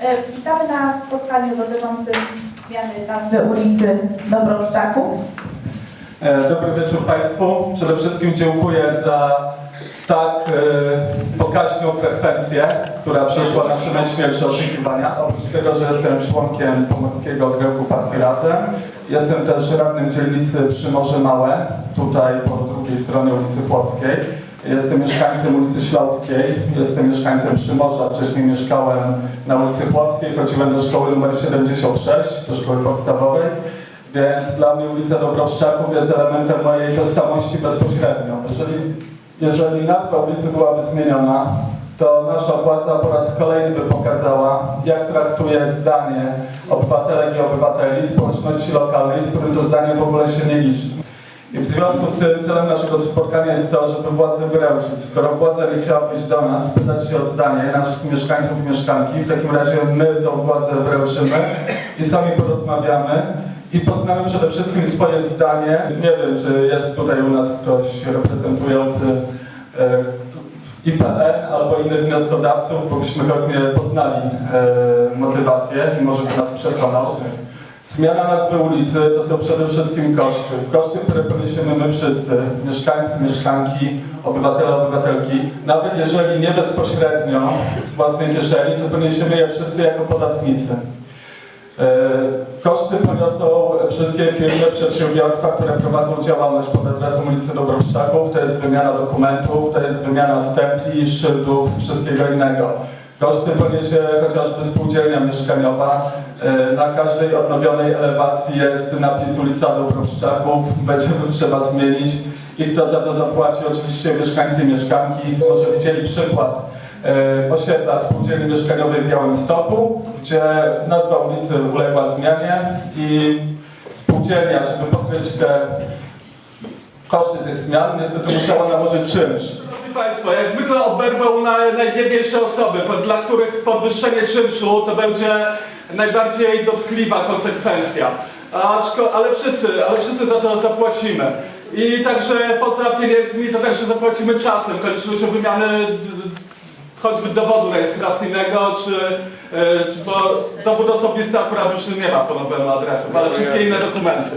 E, Witamy na spotkaniu dotyczącym zmiany nazwy ulicy Dobrowszczaków. E, Dobry wieczór Państwu. Przede wszystkim dziękuję za tak e, pokaźną frekwencję, która przeszła nasze najśmielsze oczekiwania. Oprócz tego, że jestem członkiem Pomorskiego Oddziału Partii Razem, jestem też radnym dzielnicy Przymorze Małe, tutaj po drugiej stronie ulicy Płockiej. Jestem mieszkańcem ulicy Śląskiej, jestem mieszkańcem Przymorza, wcześniej mieszkałem na ulicy Płockiej, chodziłem do szkoły nr 76, do szkoły podstawowej. Więc dla mnie ulica Dobrowszczaków jest elementem mojej tożsamości bezpośrednio. Jeżeli, jeżeli nazwa ulicy byłaby zmieniona, to nasza władza po raz kolejny by pokazała, jak traktuje zdanie obywatelek i obywateli, społeczności lokalnej, z którym to zdanie w ogóle się nie liczy. I w związku z tym celem naszego spotkania jest to, żeby władzę wyręczyć. Skoro władza nie chciała do nas, pytać się o zdanie naszych mieszkańców i mieszkanki, w takim razie my tą władzę wręczymy i sami porozmawiamy i poznamy przede wszystkim swoje zdanie. Nie wiem, czy jest tutaj u nas ktoś reprezentujący e, IPN albo innych wnioskodawców, bo byśmy chętnie poznali e, motywację i może by nas przekonał. Zmiana nazwy ulicy to są przede wszystkim koszty. Koszty, które poniesiemy my wszyscy, mieszkańcy, mieszkanki, obywatele, obywatelki. Nawet jeżeli nie bezpośrednio z własnej kieszeni, to poniesiemy je wszyscy jako podatnicy. E, Koszty poniosą wszystkie firmy, przedsiębiorstwa, które prowadzą działalność pod adresem ulicy Dobrowszczaków. To jest wymiana dokumentów, to jest wymiana stempli, szyldów, wszystkiego innego. Koszty poniesie chociażby spółdzielnia mieszkaniowa. E, Na każdej odnowionej elewacji jest napis ulica Dobrowszczaków. Będzie to trzeba zmienić. I kto za to zapłaci? Oczywiście mieszkańcy i mieszkanki. Może widzieli przykład e, osiedla spółdzielni mieszkaniowej w Białymstoku, gdzie nazwa ulicy uległa zmianie i spółdzielnia, żeby pokryć te koszty tych zmian, niestety musiała nałożyć czynsz. Państwo, jak zwykle oberwą na najbiedniejsze osoby, dla których podwyższenie czynszu to będzie najbardziej dotkliwa konsekwencja. Aczko, ale wszyscy, ale wszyscy za to zapłacimy. I także poza pieniędzmi to także zapłacimy czasem, koniecznością wymiany choćby dowodu rejestracyjnego, czy, e, czy bo dowód osobisty akurat już nie ma po nowym adresu, ale wszystkie inne dokumenty.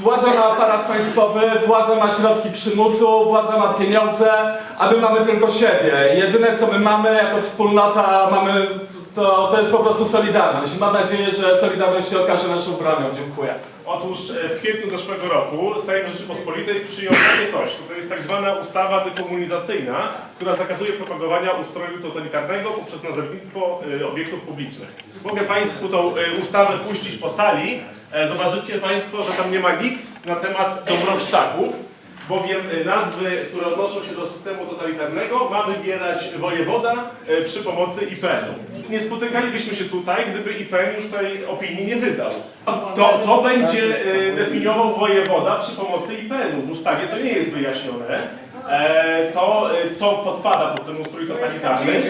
Władza ma aparat państwowy, władza ma środki przymusu, władza ma pieniądze, a my mamy tylko siebie. Jedyne co my mamy jako wspólnota, mamy, to, to jest po prostu solidarność. Mam nadzieję, że solidarność się okaże naszą bronią. Dziękuję. Otóż e, w kwietniu zeszłego roku Sejm Rzeczypospolitej przyjął takie coś. To jest tak zwana ustawa dekomunizacyjna, która zakazuje propagowania ustroju totalitarnego poprzez nazewnictwo e, obiektów publicznych. Mogę Państwu tą e, ustawę puścić po sali. E, Zobaczycie Państwo, że tam nie ma nic na temat Dąbrowszczaków, bowiem e, nazwy, które odnoszą się do systemu totalitarnego ma wybierać wojewoda e, przy pomocy IPN-u. Nie spotykalibyśmy się tutaj, gdyby IPN już tej opinii nie wydał. To, to będzie definiował wojewoda przy pomocy IPN-u. W ustawie to nie jest wyjaśnione. To, co podpada pod ten ustrój totalitarny.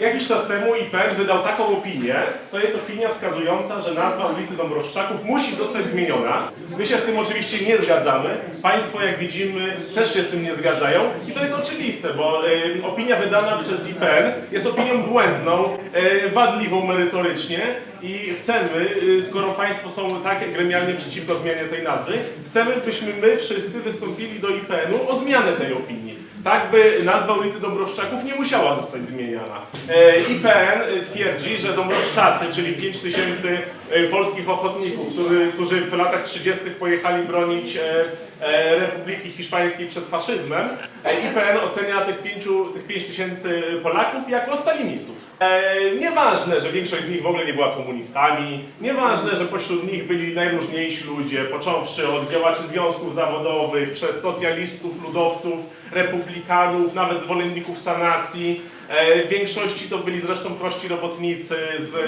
Jakiś czas temu IPN wydał taką opinię, to jest opinia wskazująca, że nazwa ulicy Dąbrowszczaków musi zostać zmieniona. My się z tym oczywiście nie zgadzamy. Państwo, jak widzimy, też się z tym nie zgadzają. I to jest oczywiste, bo e, opinia wydana przez IPN jest opinią błędną, e, wadliwą merytorycznie i chcemy, e, skoro Państwo są tak gremialnie przeciwko zmianie tej nazwy, chcemy, byśmy my wszyscy wystąpili do IPN-u o zmianę tej opinii. Tak by nazwa ulicy Dąbrowszczaków nie musiała zostać zmieniana. E, IPN twierdzi, że Dąbrowszczacy, czyli 5 tysięcy e, polskich ochotników, którzy, którzy w latach 30. pojechali bronić e, Republiki Hiszpańskiej przed faszyzmem, e, IPN ocenia tych 5 tych 5 tysięcy Polaków jako stalinistów. E, nieważne, że większość z nich w ogóle nie była komunistami, nieważne, że pośród nich byli najróżniejsi ludzie, począwszy od działaczy związków zawodowych, przez socjalistów, ludowców, republikanów, nawet zwolenników sanacji. E, W większości to byli zresztą prości robotnicy z, e,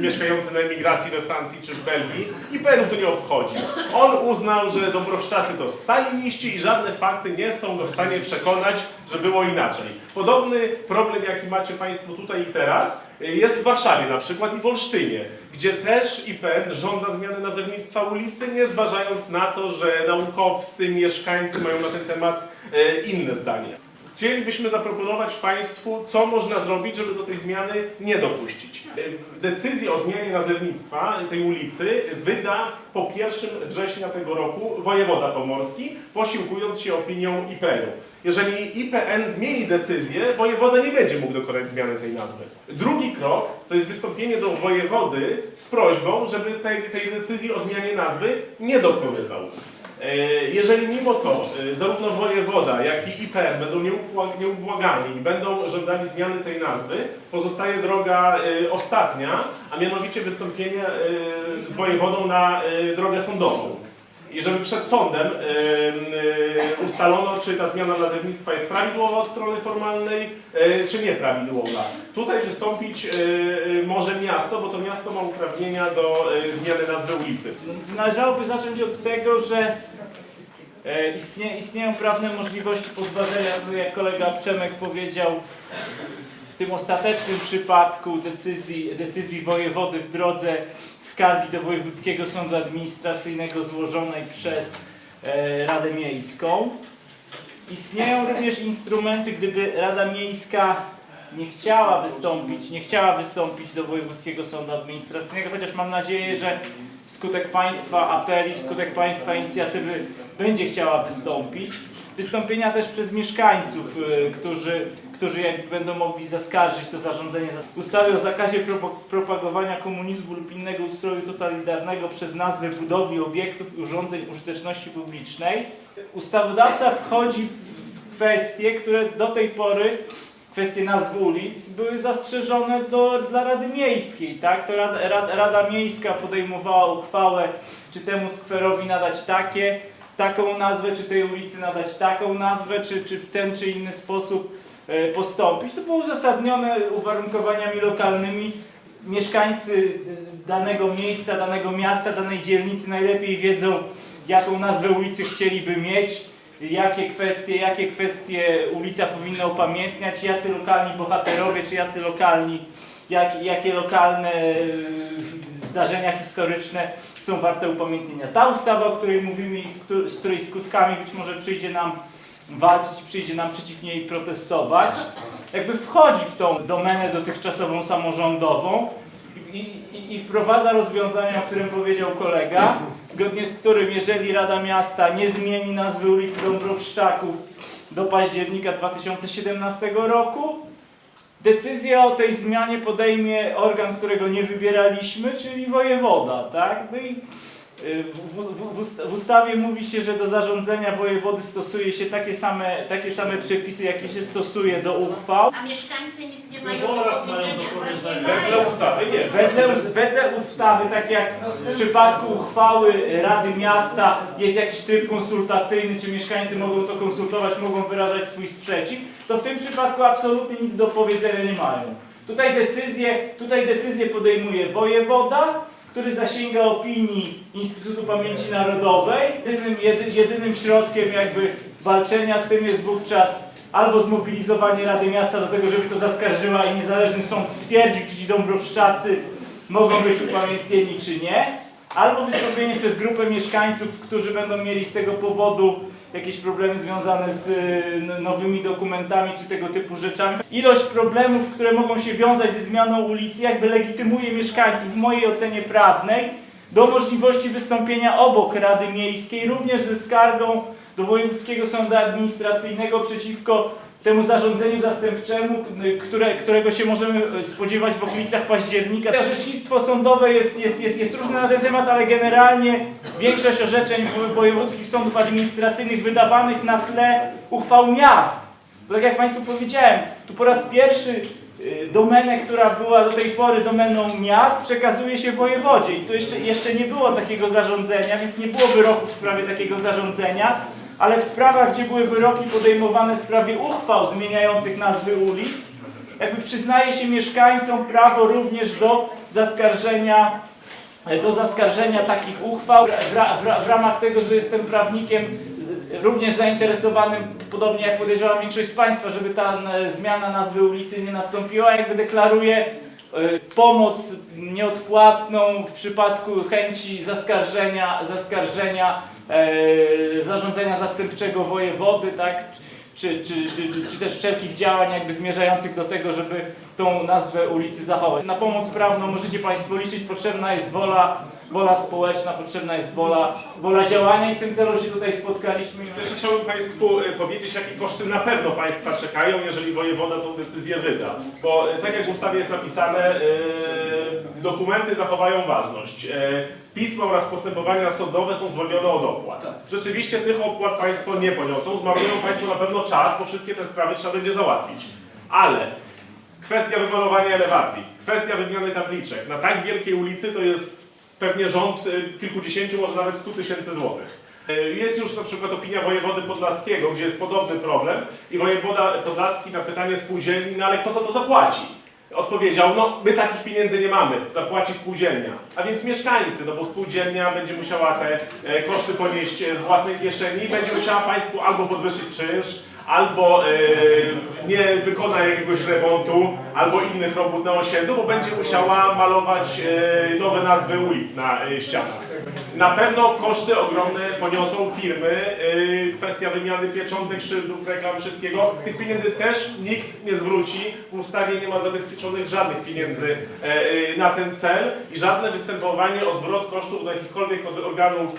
mieszkający na emigracji we Francji czy w Belgii i Penów to nie obchodzi. On uznał, że Dąbrowszczacy to staliniści i żadne fakty nie są go w stanie przekonać, że było inaczej. Podobny problem, jaki macie Państwo tutaj i teraz, e, jest w Warszawie na przykład i w Olsztynie, gdzie też IPN żąda zmiany nazewnictwa ulicy, nie zważając na to, że naukowcy, mieszkańcy mają na ten temat inne zdanie. Chcielibyśmy zaproponować Państwu, co można zrobić, żeby do tej zmiany nie dopuścić. Decyzję o zmianie nazewnictwa tej ulicy wyda po 1 września tego roku wojewoda pomorski, posiłkując się opinią IPN-u. Jeżeli IPN zmieni decyzję, wojewoda nie będzie mógł dokonać zmiany tej nazwy. Drugi krok to jest wystąpienie do wojewody z prośbą, żeby tej, tej decyzji o zmianie nazwy nie dokonywał. E, Jeżeli mimo to e, zarówno wojewoda, jak i IPN będą nieubła- nieubłagani i będą żądali zmiany tej nazwy, pozostaje droga e, ostatnia, a mianowicie wystąpienie z wojewodą na drogę sądową. I żeby przed sądem e, ustalono, czy ta zmiana nazewnictwa jest prawidłowa od strony formalnej, e, czy nieprawidłowa. Tutaj wystąpić e, może miasto, bo to miasto ma uprawnienia do e, zmiany nazwy ulicy. Należałoby zacząć od tego, że istnie, istnieją prawne możliwości pozbawienia, jak kolega Przemek powiedział, w tym ostatecznym przypadku decyzji, decyzji wojewody w drodze skargi do Wojewódzkiego Sądu Administracyjnego złożonej przez e, Radę Miejską. Istnieją również instrumenty, gdyby Rada Miejska nie chciała wystąpić, nie chciała wystąpić do Wojewódzkiego Sądu Administracyjnego, chociaż mam nadzieję, że wskutek Państwa apeli, wskutek Państwa inicjatywy będzie chciała wystąpić. Wystąpienia też przez mieszkańców, y, którzy, którzy jakby będą mogli zaskarżyć to zarządzenie za- ustawy o zakazie propagowania komunizmu lub innego ustroju totalitarnego przez nazwę budowy obiektów i urządzeń użyteczności publicznej. Ustawodawca wchodzi w- kwestie, które do tej pory kwestie nazw ulic były zastrzeżone do, dla Rady Miejskiej, tak? To Rada, Rada, Rada Miejska podejmowała uchwałę, czy temu skwerowi nadać takie, taką nazwę, czy tej ulicy nadać taką nazwę, czy, czy w ten czy inny sposób postąpić. To było uzasadnione uwarunkowaniami lokalnymi. Mieszkańcy e, danego miejsca, danego miasta, danej dzielnicy najlepiej wiedzą, jaką nazwę ulicy chcieliby mieć jakie kwestie, jakie kwestie ulica powinna upamiętniać, jacy lokalni bohaterowie, czy jacy lokalni, jak, jakie lokalne e, zdarzenia historyczne są warte upamiętnienia. Ta ustawa, o której mówimy i z której skutkami być może przyjdzie nam walczyć, przyjdzie nam przeciw niej protestować, jakby wchodzi w tą domenę dotychczasową samorządową i, i, i wprowadza rozwiązania, o którym powiedział kolega, zgodnie z którym jeżeli Rada Miasta nie zmieni nazwy ulicy Dąbrowszczaków do października 2017 roku, decyzję o tej zmianie podejmie organ, którego nie wybieraliśmy, czyli wojewoda, tak? No i w, w, w, ust- w ustawie mówi się, że do zarządzenia wojewody stosuje się takie same, takie same przepisy, jakie się stosuje do uchwał. A mieszkańcy nic nie mają do powiedzenia. Wedle mają. ustawy nie. Wedle, wedle ustawy, tak jak w przypadku uchwały Rady Miasta jest jakiś tryb konsultacyjny, czy mieszkańcy mogą to konsultować, mogą wyrażać swój sprzeciw, to w tym przypadku absolutnie nic do powiedzenia nie mają. Tutaj decyzję, tutaj decyzję podejmuje wojewoda, który zasięga opinii Instytutu Pamięci Narodowej. Jedynym, jedy, jedynym środkiem jakby walczenia z tym jest wówczas albo zmobilizowanie Rady Miasta do tego, żeby to zaskarżyła i niezależny sąd stwierdził, czy ci Dąbrowszczacy mogą być upamiętnieni, czy nie, albo wystąpienie przez grupę mieszkańców, którzy będą mieli z tego powodu jakieś problemy związane z y, nowymi dokumentami czy tego typu rzeczami. Ilość problemów, które mogą się wiązać ze zmianą ulicy, jakby legitymuje mieszkańców w mojej ocenie prawnej do możliwości wystąpienia obok Rady Miejskiej, również ze skargą do Wojewódzkiego Sądu Administracyjnego przeciwko temu zarządzeniu zastępczemu, które, którego się możemy e, spodziewać w okolicach października. Orzecznictwo sądowe jest, jest, jest, jest różne na ten temat, ale generalnie większość orzeczeń wo- wojewódzkich sądów administracyjnych wydawanych na tle uchwał miast. Bo tak jak Państwu powiedziałem, tu po raz pierwszy y, domenę, która była do tej pory domeną miast, przekazuje się wojewodzie. I tu jeszcze, jeszcze nie było takiego zarządzenia, więc nie było wyroku w sprawie takiego zarządzenia, ale w sprawach, gdzie były wyroki podejmowane w sprawie uchwał zmieniających nazwy ulic, jakby przyznaje się mieszkańcom prawo również do zaskarżenia do zaskarżenia takich uchwał. W, w, ra, w ramach tego, że jestem prawnikiem również zainteresowanym, podobnie jak podejrzewam większość z Państwa, żeby ta e, zmiana nazwy ulicy nie nastąpiła, jakby deklaruję pomoc nieodpłatną w przypadku chęci zaskarżenia, zaskarżenia e, zarządzenia zastępczego wojewody, tak? czy, czy, czy, czy też wszelkich działań jakby zmierzających do tego, żeby tą nazwę ulicy zachować. Na pomoc prawną możecie Państwo liczyć, potrzebna jest wola, wola społeczna, potrzebna jest wola, wola działania i w tym celu się tutaj spotkaliśmy. Jeszcze chciałbym Państwu e, powiedzieć, jakie koszty na pewno Państwa czekają, jeżeli wojewoda tą decyzję wyda. Bo e, tak jak w ustawie jest napisane, e, dokumenty zachowają ważność. Pisma oraz postępowania sądowe są zwolnione od opłat. Rzeczywiście tych opłat Państwo nie poniosą, zmarnują Państwo na pewno czas, bo wszystkie te sprawy trzeba będzie załatwić. Ale kwestia wymalowania elewacji, kwestia wymiany tabliczek na tak wielkiej ulicy to jest pewnie rząd y, kilkudziesięciu, może nawet stu tysięcy złotych. Y, Jest już na przykład opinia wojewody podlaskiego, gdzie jest podobny problem i wojewoda podlaski na pytanie spółdzielni, no ale kto za to zapłaci? Odpowiedział, no my takich pieniędzy nie mamy, zapłaci spółdzielnia. A więc mieszkańcy, no bo spółdzielnia będzie musiała te e, koszty ponieść e, z własnej kieszeni, będzie musiała Państwu albo podwyższyć czynsz, albo e, nie wykona jakiegoś remontu, albo innych robót na osiedlu, bo będzie musiała malować e, nowe nazwy ulic na e, ścianach. Na pewno koszty ogromne poniosą firmy, e, kwestia wymiany pieczątek, szyldów, reklam, wszystkiego. Tych pieniędzy też nikt nie zwróci. W ustawie nie ma zabezpieczonych żadnych pieniędzy na ten cel i żadne występowanie o zwrot kosztów do jakichkolwiek organów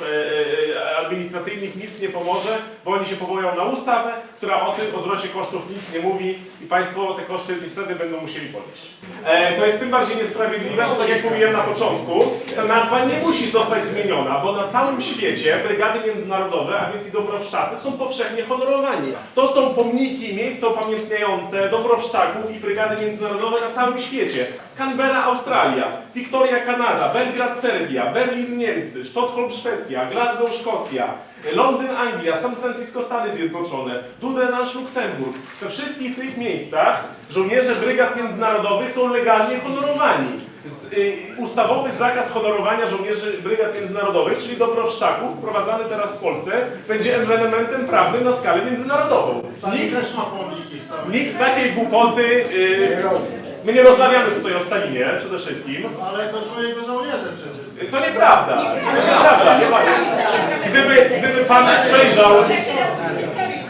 administracyjnych nic nie pomoże, bo oni się powołują na ustawę, która o tym, o zwrocie kosztów nic nie mówi i Państwo te koszty niestety będą musieli ponieść. E, to jest tym bardziej niesprawiedliwe, że tak jak mówiłem na początku, ta nazwa nie musi zostać zmieniona, bo na całym świecie brygady międzynarodowe, a więc i Dobrowszczacy, są powszechnie honorowani. To są pomniki, miejsca upamiętniające Dobrowszczaków i brygady międzynarodowe na całym świecie. Canberra, Australia, Victoria, Kanada, Belgrad, Serbia, Berlin, Niemcy, Sztokholm, Szwecja, Glasgow, Szkocja, Londyn, Anglia, San Francisco, Stany Zjednoczone, Dudenansz, Luksemburg. We wszystkich tych miejscach żołnierze brygad międzynarodowych są legalnie honorowani. Z, y, ustawowy zakaz honorowania żołnierzy brygad międzynarodowych, czyli dobrowszczaków, wprowadzany teraz w Polsce, będzie ewenementem prawnym na skalę międzynarodową. Nikt, nikt takiej głupoty... Y, my nie rozmawiamy tutaj o Stalinie przede wszystkim. Ale to są jego żołnierze przecież. To nieprawda. To nieprawda. Gdyby, gdyby pan przejrzał.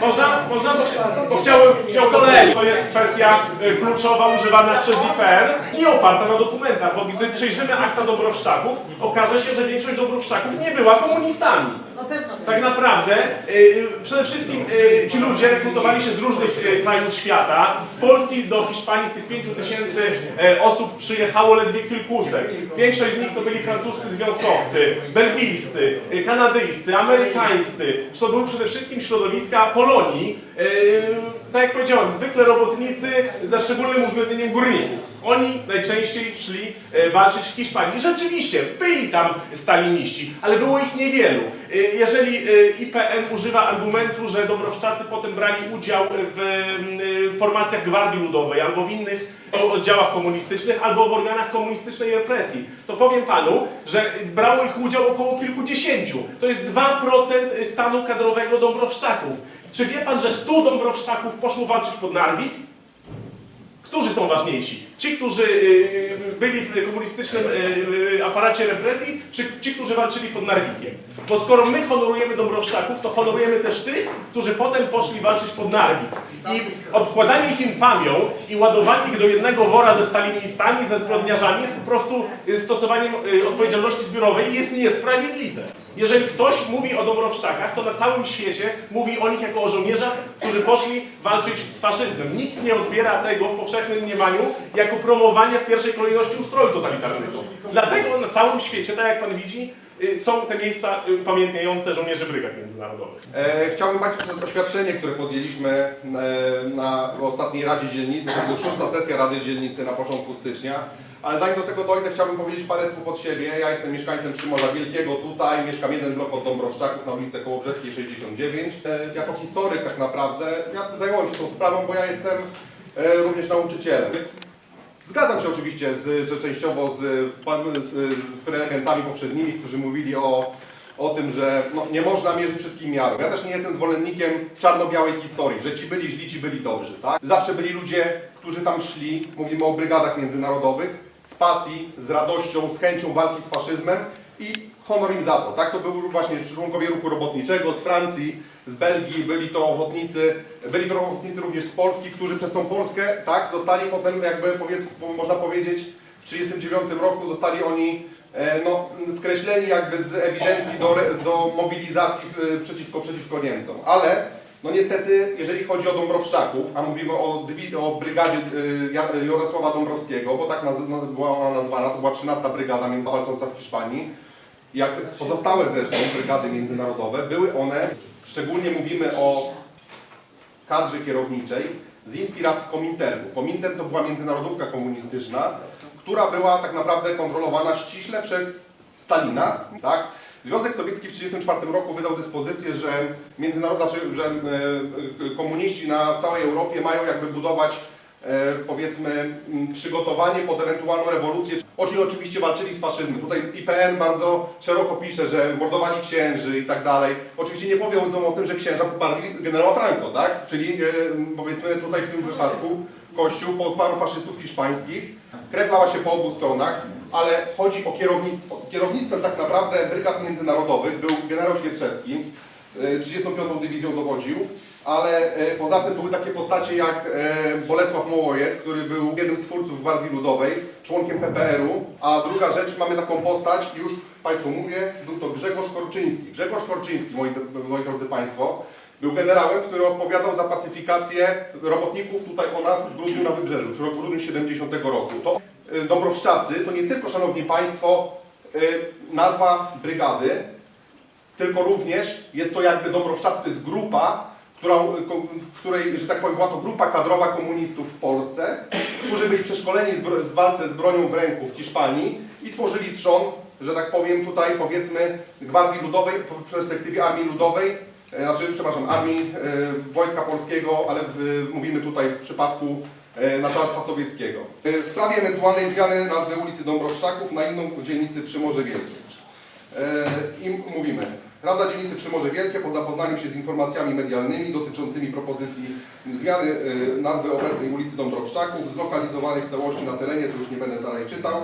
Można? Można? Bo, bo chciałem, chciałbym, to jest kwestia y, kluczowa używana przez IPN, nie oparta na dokumentach, bo gdy przejrzymy akta Dobrowszczaków, okaże się, że większość Dobrowszczaków nie była komunistami. Tak naprawdę y, przede wszystkim y, ci ludzie rekrutowali się z różnych y, krajów świata. Z Polski do Hiszpanii z tych 5 tysięcy y, osób przyjechało ledwie kilkuset. Większość z nich to byli francuscy związkowcy, belgijscy, y, kanadyjscy, amerykańscy. To były przede wszystkim środowiska Polonii. Y, tak jak powiedziałem, zwykle robotnicy ze szczególnym uwzględnieniem górników. Oni najczęściej szli e, walczyć w Hiszpanii. Rzeczywiście, byli tam staliniści, ale było ich niewielu. E, Jeżeli e, IPN używa argumentu, że Dobrowszczacy potem brali udział w formacjach Gwardii Ludowej albo w innych oddziałach komunistycznych, albo w organach komunistycznej represji, to powiem panu, że brało ich udział około kilkudziesięciu. To jest 2% stanu kadrowego Dąbrowszczaków. Czy wie pan, że 100 Dąbrowszczaków poszło walczyć pod Narwik? Którzy są ważniejsi? Ci, którzy y, byli w komunistycznym y, y, aparacie represji, czy ci, którzy walczyli pod Narwikiem? Bo skoro my honorujemy Dąbrowszczaków, to honorujemy też tych, którzy potem poszli walczyć pod Narwik. I odkładanie ich infamią i ładowanie ich do jednego wora ze stalinistami, ze zbrodniarzami jest po prostu y, stosowaniem y, odpowiedzialności zbiorowej i jest niesprawiedliwe. Jeżeli ktoś mówi o Dąbrowszczakach, to na całym świecie mówi o nich jako o żołnierzach, którzy poszli walczyć z faszyzmem. Nikt nie odbiera tego w powszechnym mniemaniu jako promowanie w pierwszej kolejności ustroju totalitarnego. Dlatego na całym świecie, tak jak pan widzi, są te miejsca y, upamiętniające żołnierzy brygad międzynarodowych. E, chciałbym Państwu przedstawić oświadczenie, które podjęliśmy e, na ostatniej Radzie Dzielnicy. To była szósta sesja Rady Dzielnicy na początku stycznia. Ale zanim do tego dojdę, chciałbym powiedzieć parę słów od siebie. Ja jestem mieszkańcem Przymorza Wielkiego tutaj, mieszkam jeden blok od Dąbrowszczaków na ulicy Kołobrzeskiej 69. E, jako historyk tak naprawdę, ja zająłem się tą sprawą, bo ja jestem e, również nauczycielem. Zgadzam się oczywiście z, częściowo z, z, z prelegentami poprzednimi, którzy mówili o, o tym, że no, nie można mierzyć wszystkim miarą. Ja też nie jestem zwolennikiem czarno-białej historii, że ci byli źli, ci byli dobrzy. Tak? Zawsze byli ludzie, którzy tam szli, mówimy o brygadach międzynarodowych, z pasji, z radością, z chęcią walki z faszyzmem i honor im za to, tak? To byli właśnie członkowie ruchu robotniczego z Francji, z Belgii, byli to ochotnicy, byli to ochotnicy również z Polski, którzy przez tą Polskę, tak, zostali potem jakby powiedz, można powiedzieć w 1939 roku zostali oni e, no, skreśleni jakby z ewidencji do, do mobilizacji e, przeciwko, przeciwko Niemcom. Ale no niestety, jeżeli chodzi o Dąbrowszczaków, a mówimy o, o brygadzie Ja- Jarosława Dąbrowskiego, bo tak no, była ona nazwana, to była 13 brygada międzywalcząca w Hiszpanii, jak pozostałe zresztą brygady międzynarodowe, były one, szczególnie mówimy o kadrze kierowniczej, z inspiracji Kominternu. Komintern to była międzynarodówka komunistyczna, która była tak naprawdę kontrolowana ściśle przez Stalina, tak? Związek Sowiecki w 1934 roku wydał dyspozycję, że międzynarod, znaczy, że e, e, komuniści na całej Europie mają jakby budować powiedzmy m, przygotowanie pod ewentualną rewolucję. Oni oczywiście walczyli z faszyzmem. Tutaj IPN bardzo szeroko pisze, że mordowali księży i tak dalej. Oczywiście nie powiedzą o tym, że księża poparli generała Franco, tak? Czyli e, powiedzmy tutaj w tym wypadku Kościół poparł faszystów hiszpańskich. Krew lała się po obu stronach, ale chodzi o kierownictwo. Kierownictwem tak naprawdę brygad międzynarodowych był generał Świerczewski, e, 35. dywizją dowodził, ale e, poza tym były takie postacie jak e, Bolesław Mołojec, który był jednym z twórców Gwardii Ludowej, członkiem PPR-u, a druga rzecz, mamy taką postać, już Państwu mówię, był to Grzegorz Korczyński. Grzegorz Korczyński, moi, moi drodzy Państwo, był generałem, który odpowiadał za pacyfikację robotników tutaj o nas w grudniu na Wybrzeżu, w grudniu 70 roku. To y, Dąbrowszczacy to nie tylko, Szanowni Państwo, nazwa brygady, tylko również jest to jakby Dąbrowszczacy, to jest grupa, która, w której, że tak powiem, była to grupa kadrowa komunistów w Polsce, którzy byli przeszkoleni w walce z bronią w ręku w Hiszpanii i tworzyli trzon, że tak powiem, tutaj powiedzmy Gwardii Ludowej, w perspektywie Armii Ludowej, e, znaczy, przepraszam, Armii e, Wojska Polskiego, ale w, mówimy tutaj w przypadku e, Naczelstwa Sowieckiego. E, W sprawie ewentualnej zmiany nazwy ulicy Dąbrowszczaków na inną dzielnicy Przymorze Wielkie. E, I mówimy, Rada Dzielnicy Przymorze Wielkie po zapoznaniu się z informacjami medialnymi dotyczącymi propozycji zmiany e, nazwy obecnej ulicy Dąbrowszczaków zlokalizowanej w całości na terenie, to już nie będę dalej czytał,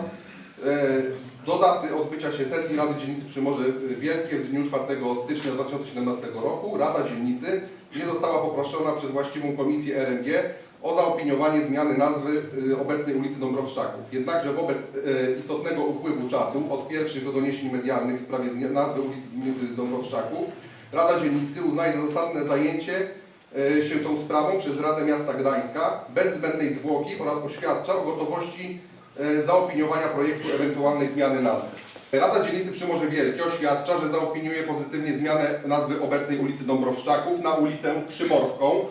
e, do daty odbycia się sesji Rady Dzielnicy Przymorze Wielkie w dniu 4 stycznia 2017 roku Rada Dzielnicy nie została poproszona przez właściwą komisję RNG o zaopiniowanie zmiany nazwy y, obecnej ulicy Dąbrowszczaków. Jednakże wobec y, istotnego upływu czasu od pierwszych doniesień medialnych w sprawie nazwy ulicy y, Dąbrowszczaków, Rada Dzielnicy uznaje za zasadne zajęcie się tą sprawą przez Radę Miasta Gdańska bez zbędnej zwłoki oraz oświadcza o gotowości zaopiniowania projektu ewentualnej zmiany nazwy. Rada Dzielnicy Przymorze Wielkie oświadcza, że zaopiniuje pozytywnie zmianę nazwy obecnej ulicy Dąbrowszczaków na ulicę Przymorską,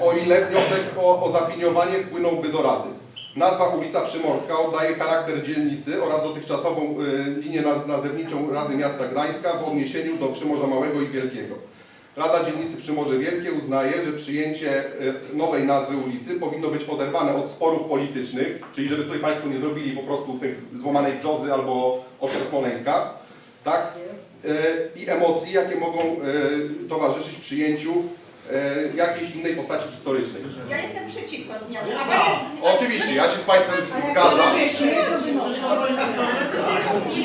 o ile wniosek o, o zaopiniowanie wpłynąłby do Rady. Nazwa ulica Przymorska oddaje charakter dzielnicy oraz dotychczasową e, linię naz nazewniczą Rady Miasta Gdańska w odniesieniu do Przymorza Małego i Wielkiego. Rada Dzielnicy Przymorze Wielkie uznaje, że przyjęcie e, nowej nazwy ulicy powinno być oderwane od sporów politycznych, czyli żeby tutaj Państwo nie zrobili po prostu tych złamanej brzozy albo ofiar Smoleńska, tak? E, I emocji, jakie mogą e, towarzyszyć przyjęciu e, jakiejś innej postaci historycznej. Ja jestem przeciwko zmianie. Oczywiście, ja się z Państwem zgadzam.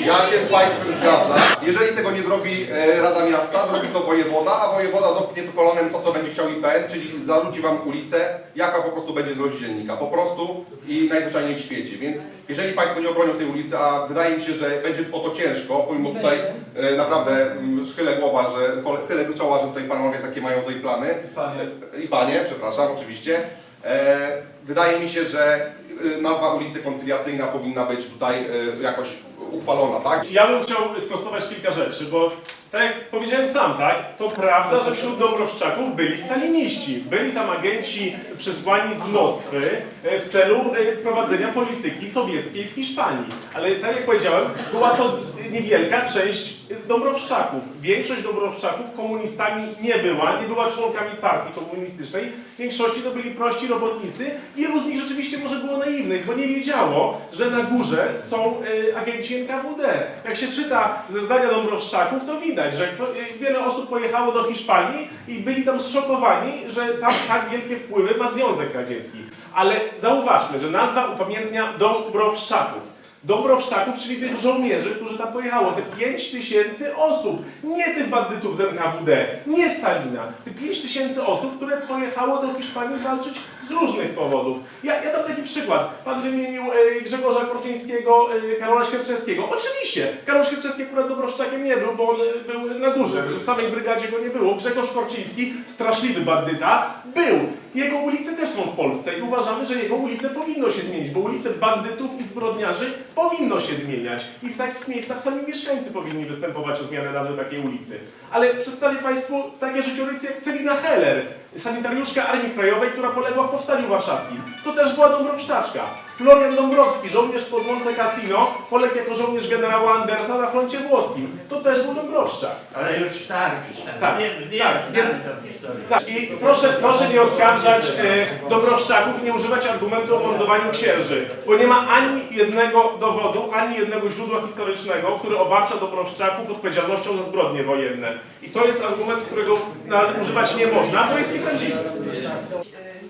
Ja się z Państwem zgadzam. Jeżeli tego nie zrobi e, Rada Miasta, zrobi to wojewoda, a wojewoda dotknie tu kolanem to, co będzie chciał IPN, czyli zarzuci Wam ulicę, jaka po prostu będzie z rozdzielnika. Po prostu i najzwyczajniej w świecie. Więc jeżeli Państwo nie obronią tej ulicy, a wydaje mi się, że będzie o to ciężko, pomimo tutaj e, naprawdę mm, chylę głowa, że chylę czoła, że tutaj panowie takie mają tutaj plany. Panie. I panie, przepraszam, oczywiście. E, wydaje mi się, że e, nazwa ulicy Koncyliacyjna powinna być tutaj e, jakoś uchwalona, tak? Ja bym chciał sprostować kilka rzeczy, bo tak jak powiedziałem sam, tak, to prawda, że wśród Dąbrowszczaków byli staliniści. Byli tam agenci przysłani z Moskwy e, w celu e, prowadzenia polityki sowieckiej w Hiszpanii. Ale tak jak powiedziałem, była to niewielka część Dąbrowszczaków. Większość Dąbrowszczaków komunistami nie była, nie była członkami partii komunistycznej. W większości to byli prości robotnicy. Wielu z nich rzeczywiście może było naiwnych, bo nie wiedziało, że na górze są e, agenci NKWD. Jak się czyta zeznania Dąbrowszczaków, to widać, że kto- e, wiele osób pojechało do Hiszpanii i byli tam zszokowani, że tam tak wielkie wpływy ma Związek Radziecki. Ale zauważmy, że nazwa upamiętnia Dąbrowszczaków. Dąbrowszczaków, czyli tych żołnierzy, którzy tam pojechało, te 5 tysięcy osób, nie tych bandytów z NKWD, nie Stalina, te 5 tysięcy osób, które pojechało do Hiszpanii walczyć z różnych powodów. Ja, ja dam taki przykład. Pan wymienił e, Grzegorza Korczyńskiego, e, Karola Świerczewskiego. Oczywiście, Karol Świerczewski akurat Dąbrowszczakiem nie był, bo on e, był na górze, w samej brygadzie go nie było. Grzegorz Korczyński, straszliwy bandyta, był. Jego ulice też są w Polsce i uważamy, że jego ulice powinno się zmienić, bo ulice bandytów i zbrodniarzy powinno się zmieniać. I w takich miejscach sami mieszkańcy powinni występować o zmianę nazwy takiej ulicy. Ale przedstawię Państwu takie życiorysy jak Celina Heller, sanitariuszka Armii Krajowej, która poległa w Powstaniu Warszawskim. To też była Dąbrowszczaczka. Florian Dąbrowski, żołnierz spod Monte Cassino, poległ jako żołnierz generała Andersa na froncie włoskim. To też był Dąbrowszczak. Ale już stary przystęp. Tak, Wiem, wiem, tak, więc- historię. Tak, i proszę, proszę nie oskarżać e, Dąbrowszczaków i nie używać argumentu o lądowaniu księży, bo nie ma ani jednego dowodu, ani jednego źródła historycznego, który obarcza Dąbrowszczaków odpowiedzialnością za zbrodnie wojenne. I to jest argument, którego na, używać nie można, bo jest nieprawdziwy.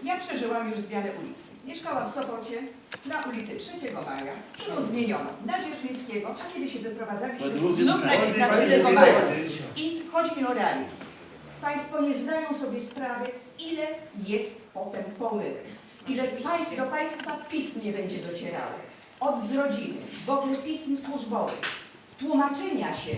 Ja przeżyłam już zmianę ulicy. Mieszkałam w Sopocie na ulicy 3 Maja, którą zmieniono na Dzierżyńskiego, a kiedy się wyprowadzaliśmy znów na, na 3 Maja. I chodzi mi o realizm. Państwo nie zdają sobie sprawy, ile jest potem pomyłek. Ile państw, do Państwa pism nie będzie docierało. Od z rodziny, w ogóle pism służbowych. Tłumaczenia się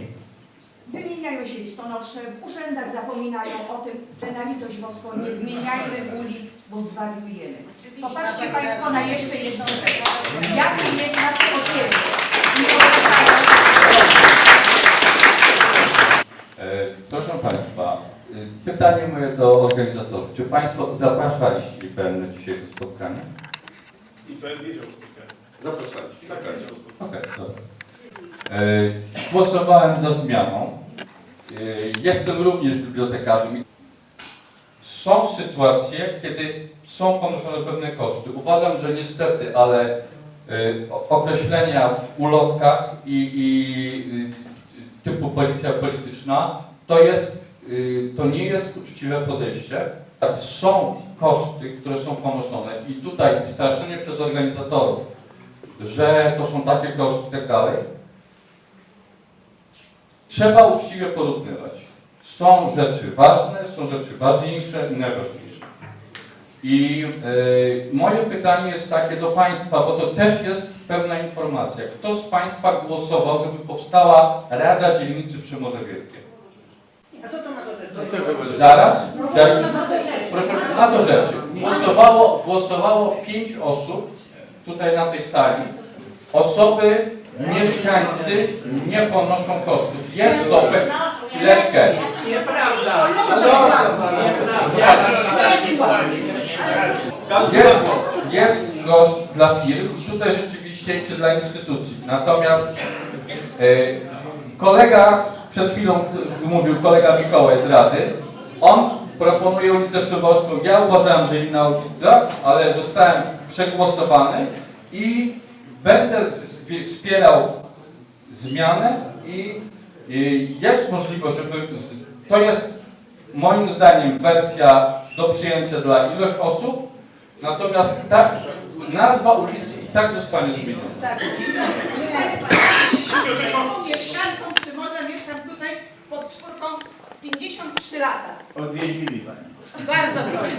Wymieniają się listonosze, w urzędach zapominają o tym, że na litość boską nie zmieniajmy ulic, bo zwariujemy. Popatrzcie Państwo na jeszcze jedną rzecz. Jakie jest nasze osiedle? E, Proszę Państwa, e, pytanie moje do organizatorów. Czy Państwo zapraszaliście IPN na dzisiejsze spotkanie? I to wiedział o spotkaniu. Zapraszaliście. Tak, wiedział o spotkaniu. Okej, dobra. E, Głosowałem za zmianą. E, Jestem również bibliotekarzem. Są sytuacje, kiedy są ponoszone pewne koszty. Uważam, że niestety, ale e, określenia w ulotkach i, i y, typu policja polityczna to jest, to nie jest uczciwe podejście. Tak, są koszty, które są ponoszone i tutaj straszenie przez organizatorów, że to są takie koszty i tak dalej, trzeba uczciwie porównywać. Są rzeczy ważne, są rzeczy ważniejsze i najważniejsze. I e, moje pytanie jest takie do Państwa, bo to też jest pewna informacja. Kto z Państwa głosował, żeby powstała Rada Dzielnicy przy Morze Wielkie? A co to ma do rzeczy? Zaraz, daj, proszę, na do rzeczy. Głosowało, głosowało pięć osób tutaj na tej sali. Osoby, mieszkańcy nie ponoszą kosztów. Jest to chwileczkę. Nieprawda. Jest, jest koszt dla firm tutaj rzeczywiście czy dla instytucji. Natomiast e, kolega, przed chwilą mówił kolega Mikołaj z Rady, on proponuje ulicę Przewozką. Ja uważałem, że inna ulica, ale zostałem przegłosowany i będę z- wspierał zmianę i, i jest możliwość, żeby z, to jest moim zdaniem wersja do przyjęcia dla ilość osób, natomiast ta nazwa ulicy i tak zostanie zmieniona. Tak. Mieszkanką Przymorza, mieszkam tutaj pod czwórką 53 lata. Odwiedzili Pani. Bardzo proszę.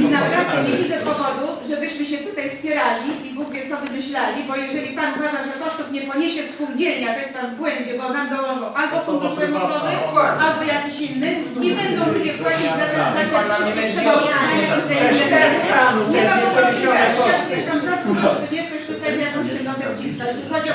I naprawdę nie widzę powodu, żebyśmy się tutaj spierali i Bóg wie co wymyślali, bo jeżeli Pan uważa, że kosztów nie poniesie spółdzielnia, to jest Pan w błędzie, bo nam dołożą albo fundusz remontowy, albo jakiś inny. I będą ludzie płacić za te za te wszystkie przewożenia. Nie ma mieszkam w roku, żeby nie ktoś tutaj miał jakąś wygodę wciskać. Chodzi o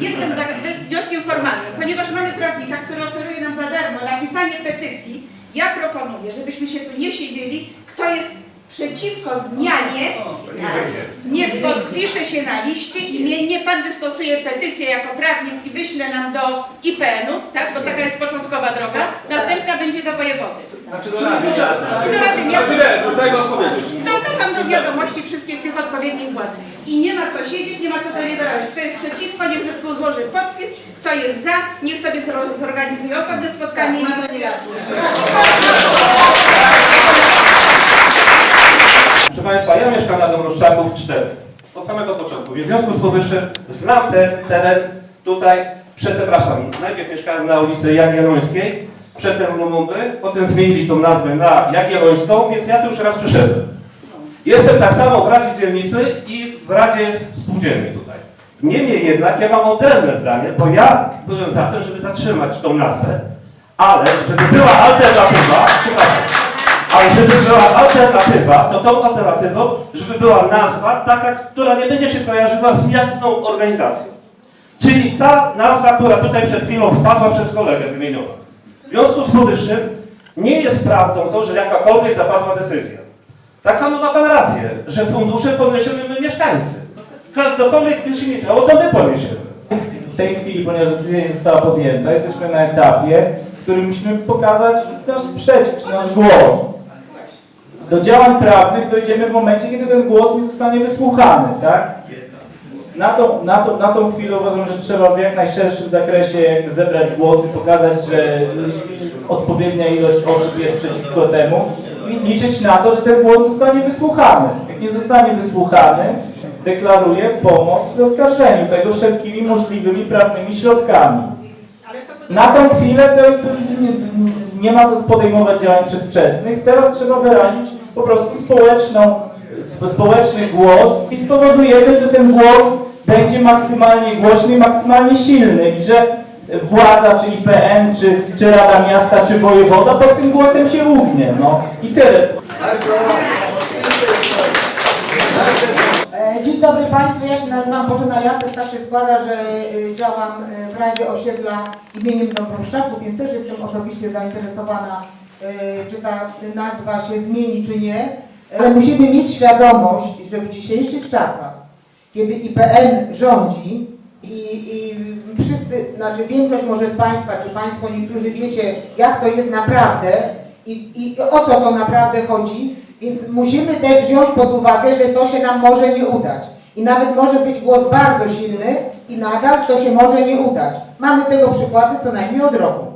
Jestem za wnioskiem formalnym, ponieważ mamy prawnika, który oferuje nam za darmo napisanie petycji. Ja proponuję, żebyśmy się tu nie siedzieli. Kto jest przeciwko zmianie, nie podpisze się na liście imiennie. Pan wystosuje petycję jako prawnik i wyśle nam do IPN-u, tak? Bo taka jest początkowa droga. Następna będzie do wojewody. Znaczy do rady czas. I do rady miasta. do tego. No to tam do wiadomości wszystkich tych odpowiednich władz. I nie ma co siedzieć, nie ma co deliberować. Kto jest przeciwko, niech tylko złoży podpis. Kto jest za, niech sobie zorganizuje osobne spotkanie. Tak, to nie Proszę Państwa, ja mieszkam na Dąbrowszczaków 4. od samego początku. W związku z powyższym znam ten teren tutaj, przepraszam, najpierw mieszkałem na ulicy Jagiellońskiej, przedtem Lumumby, potem zmienili tą nazwę na Jagiellońską, więc ja tu już raz przyszedłem. Jestem tak samo w Radzie Dzielnicy i w Radzie Spółdzielni tutaj. Niemniej jednak ja mam odrębne zdanie, bo ja byłem za tym, żeby zatrzymać tą nazwę, ale żeby była alternatywa, ale żeby była alternatywa, to tą alternatywą, żeby była nazwa taka, która nie będzie się kojarzyła z jedną organizacją. Czyli ta nazwa, która tutaj przed chwilą wpadła przez kolegę wymieniona. W związku z powyższym nie jest prawdą to, że jakakolwiek zapadła decyzja. Tak samo ma Pan rację, że fundusze poniesiemy my mieszkańcy. Każdokolwiek by się nie działo, to my poniesiemy. W tej chwili, ponieważ decyzja nie została podjęta, jesteśmy na etapie, w którym musimy pokazać nasz sprzeciw, czy nasz głos. Do działań prawnych dojdziemy w momencie, kiedy ten głos nie zostanie wysłuchany, tak? Na tą, na, tą, na tą chwilę uważam, że trzeba w jak najszerszym zakresie zebrać głosy, pokazać, że odpowiednia ilość osób jest przeciwko temu i liczyć na to, że ten głos zostanie wysłuchany. Jak nie zostanie wysłuchany, deklaruję pomoc w zaskarżeniu tego wszelkimi możliwymi prawnymi środkami. Na tą chwilę to, to nie, nie ma co podejmować działań przedwczesnych. Teraz trzeba wyrazić po prostu społeczną, sp- społeczny głos i spowodujemy, że ten głos będzie maksymalnie głośny i maksymalnie silny i że władza, czyli PN, czy, czy Rada Miasta, czy wojewoda pod tym głosem się ugnie. No i tyle. E, Dzień dobry Państwu, ja się nazywam Bożena Jacek, tak się składa, że e, działam e, w Radzie Osiedla imieniem Dąbrowszczaków, więc też jestem osobiście zainteresowana, czy ta nazwa się zmieni, czy nie. Ale musimy mieć świadomość, że w dzisiejszych czasach, kiedy IPN rządzi i, i wszyscy, znaczy większość może z Państwa, czy Państwo niektórzy wiecie, jak to jest naprawdę i, i o co to naprawdę chodzi, więc musimy też wziąć pod uwagę, że to się nam może nie udać. I nawet może być głos bardzo silny i nadal to się może nie udać. Mamy tego przykłady co najmniej od roku.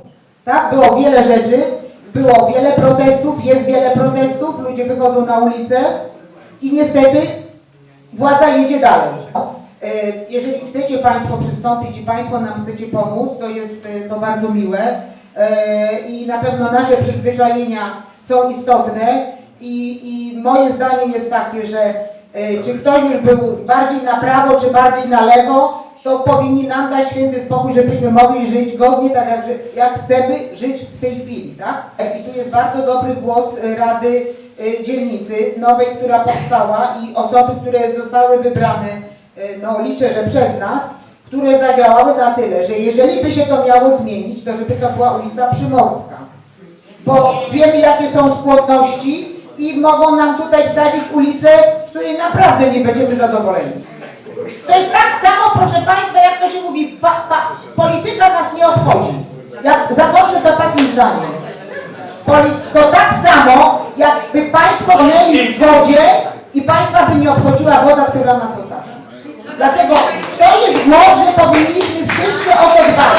Tak? Było wiele rzeczy, było wiele protestów, jest wiele protestów, ludzie wychodzą na ulicę i niestety władza jedzie dalej. E, Jeżeli chcecie Państwo przystąpić i Państwo nam chcecie pomóc, to jest e, to bardzo miłe E, i na pewno nasze przyzwyczajenia są istotne i, i moje zdanie jest takie, że e, czy ktoś już był bardziej na prawo, czy bardziej na lewo, to powinni nam dać święty spokój, żebyśmy mogli żyć godnie, tak jak, jak chcemy żyć w tej chwili, tak? I tu jest bardzo dobry głos Rady e, Dzielnicy Nowej, która powstała i osoby, które zostały wybrane, e, no liczę, że przez nas, które zadziałały na tyle, że jeżeli by się to miało zmienić, to żeby to była ulica Przymorska. Bo wiemy, jakie są skłonności i mogą nam tutaj wsadzić ulicę, z której naprawdę nie będziemy zadowoleni. To jest tak samo, proszę Państwa, jak to się mówi, pa, pa, polityka nas nie obchodzi. Jak zakończę to takim zdaniem. Poli, to tak samo, jakby Państwo tonęli w wodzie i Państwa by nie obchodziła woda, która nas otacza. Dlatego to jest głos, że powinniśmy wszyscy o to dbać.